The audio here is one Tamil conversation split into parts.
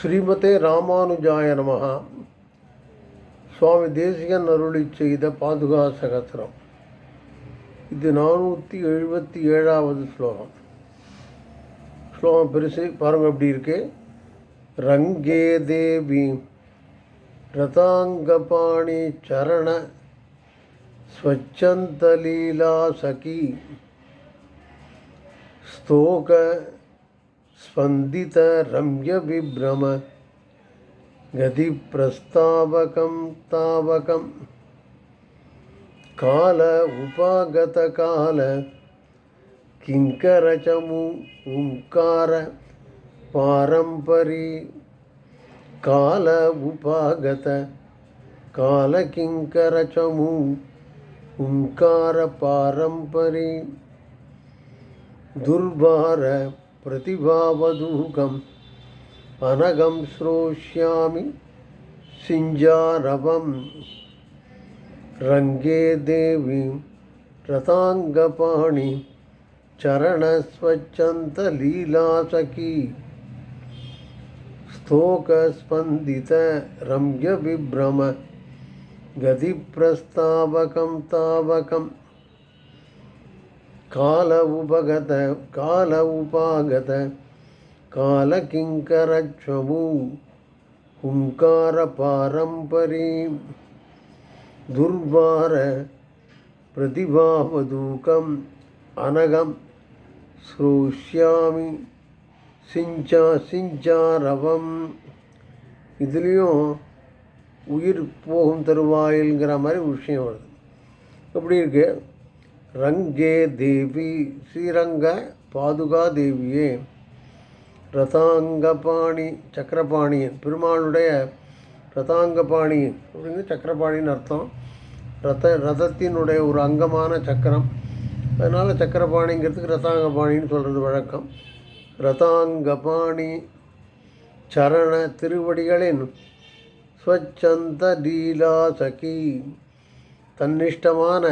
ஸ்ரீமதே ராமானுஜாய நமகா சுவாமி தேசிகன் அருளி செய்த பாதுகா சகசிரம். இது நானூற்றி எழுபத்தி ஏழாவது ஸ்லோகம். ஸ்லோகம் பெருசு பாருங்கள் எப்படி இருக்கு. ரங்கே தேவி ரதாங்கபாணி சரண ஸ்வச்சந்தலீலா சகி ஸ்தோக स्पन्दित रम्य विभ्रम गतिप्रस्तावकं तावकं काल उपागतकाल किङ्करचमु ओङ्कार पारम्परी काल उपागत कालकिङ्करचमु ओङ्कार पारम्परी दुर्भार प्रतिभावदूकम् अनगं श्रोष्यामि सिञ्जारवं रङ्गे देवीं रताङ्गपाणि चरणस्वच्छन्तलीलासखी स्तोकस्पन्दित रम्यविभ्रम गतिप्रस्तावकं तावकम् काल उपगत काल उपागत कालकिङ्करक्षमु हुङ्कारपारम्परीं दुर्वार प्रतिभावदूकम् अनगं श्रोष्यामि சிஞ்சா சிஞ்சாரவம் இதுலேயும் உயிர் போகும் தருவாயில்ங்கிற மாதிரி விஷயம் வருது எப்படி இருக்கு ரங்கே தேவி ஸ்ரீரங்க பாதுகா தேவியே. ரதாங்கபாணி சக்கரபாணியன் பெருமாளுடைய ரதாங்கபாணி அப்படின்னு சக்கரபாணின்னு அர்த்தம். ரத ரதத்தினுடைய ஒரு அங்கமான சக்கரம். அதனால் சக்கரபாணிங்கிறதுக்கு ரதாங்கபாணின்னு சொல்கிறது வழக்கம். ரதாங்கபாணி சரண திருவடிகளின் ஸ்வச்சந்த லீலா சகி தன்னிஷ்டமான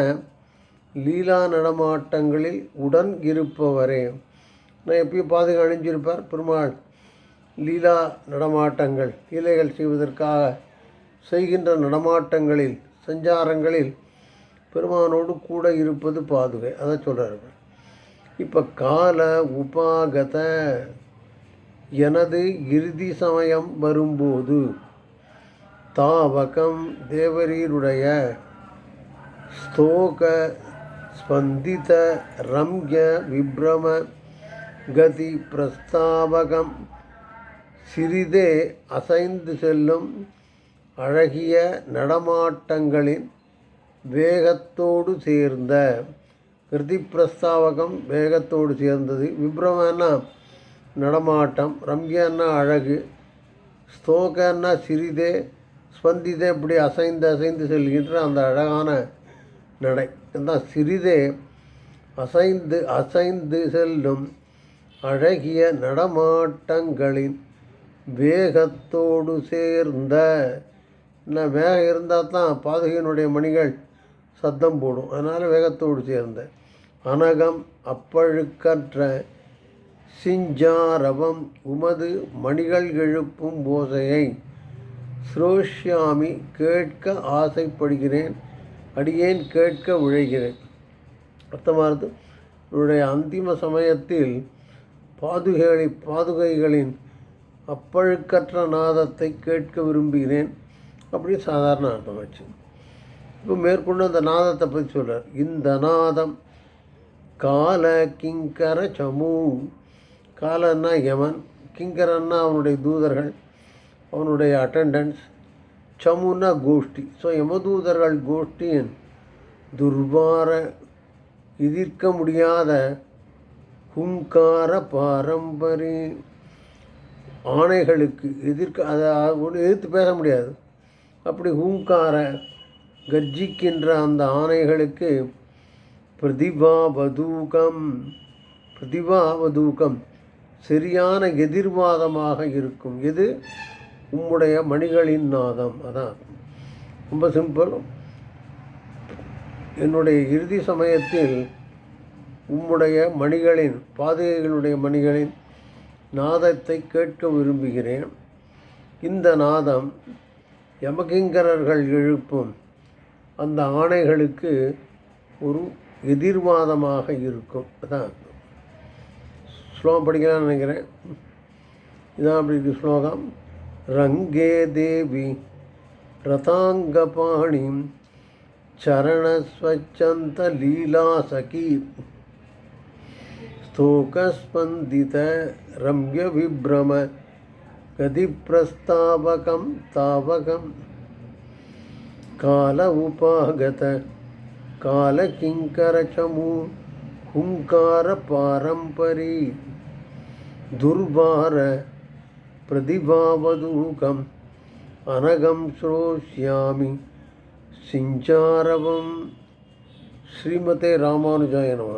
லீலா நடமாட்டங்களில் உடன் இருப்பவரே. நான் எப்பயும் பாதுகா அணிஞ்சிருப்பார். பெருமாள் லீலா நடமாட்டங்கள் லீலைகள் செய்வதற்காக செய்கின்ற நடமாட்டங்களில் சஞ்சாரங்களில் பெருமானோடு கூட இருப்பது பாதுகை. அதை சொல்கிறார்கள் இப்போ கால உபாகத எனது இறுதி சமயம் வரும்போது தாவகம் தேவரீருடைய ஸ்தோக ஸ்பந்தித ரம்ய விப்ரம கதி பிரஸ்தாவகம். சிறிதே அசைந்து செல்லும் அழகிய நடமாட்டங்களின் வேகத்தோடு சேர்ந்த கிருதி பிரஸ்தாவகம் வேகத்தோடு சேர்ந்தது. விப்ரமன்னா நடமாட்டம் ரம்யன்னா அழகு ஸ்தோகன்னா சிறிதே ஸ்பந்திதே இப்படி அசைந்து அசைந்து செல்கின்ற அந்த அழகான நடை. தான் சிறிதே அசைந்து அசைந்து செல்லும் அழகிய நடமாட்டங்களின் வேகத்தோடு சேர்ந்த என்ன வேகம் இருந்தால் தான் பாதகையினுடைய மணிகள் சத்தம் போடும். அதனால் வேகத்தோடு சேர்ந்த. அனகம் அப்பழுக்கற்ற சிஞ்சாரவம் உமது மணிகள் எழுப்பும் ஓசையை ஸ்ரோஷ்யாமி கேட்க ஆசைப்படுகிறேன். அடியேன் கேட்க விழைகிறேன் அர்த்தமானது? இவருடைய அந்திம சமயத்தில் பாதுகைகளை பாதுகைகளின் அப்பழுக்கற்ற நாதத்தை கேட்க விரும்புகிறேன். அப்படி சாதாரண அர்த்தமாச்சு. இப்போ மேற்கொண்டு அந்த நாதத்தை பற்றி சொல்கிறார் இந்த நாதம் கால கிங்கர சமு. காலன்னா யமன் கிங்கரன்னா அவனுடைய தூதர்கள் அவனுடைய அட்டண்டன்ஸ் சமுன கோஷ்டி ஸோ யமதூதர்கள் கோஷ்டியின் துர்வார எதிர்க்க முடியாத ஹுங்கார பாரம்பரி ஆணைகளுக்கு எதிர்க்க அதை ஒன்று எதிர்த்து பேச முடியாது. அப்படி ஹூங்கார கர்ஜிக்கின்ற அந்த ஆணைகளுக்கு பிரதிபாவதூகம் பிரதிபாவதூகம் சரியான எதிர்வாதமாக இருக்கும். எது? உம்முடைய மணிகளின் நாதம். அதான். ரொம்ப சிம்பிள் என்னுடைய இறுதி சமயத்தில் உம்முடைய மணிகளின் பாதுகைகளுடைய மணிகளின் நாதத்தை கேட்க விரும்புகிறேன். இந்த நாதம் யமகிங்கரர்கள் எழுப்பும் அந்த ஆணைகளுக்கு ஒரு எதிர்வாதமாக இருக்கும். அதான். ஸ்லோகம் படிக்கலாம்னு நினைக்கிறேன். இதான் அப்படி இருக்கு ஸ்லோகம். ரங்கே தேவி ரதாங்கபாணிம் चरणस्वच्छन्त लीलासखी स्तोकस्पन्दित रम्यविभ्रम गतिप्रस्तावकं तावकं काल उपागत कालकिङ्करचमू हुङ्कारपारम्परी दुर्वार प्रतिभावधूकम् अनघं श्रोष्यामि। सिञ्चारवं श्रीमते रामानुजाय नमः।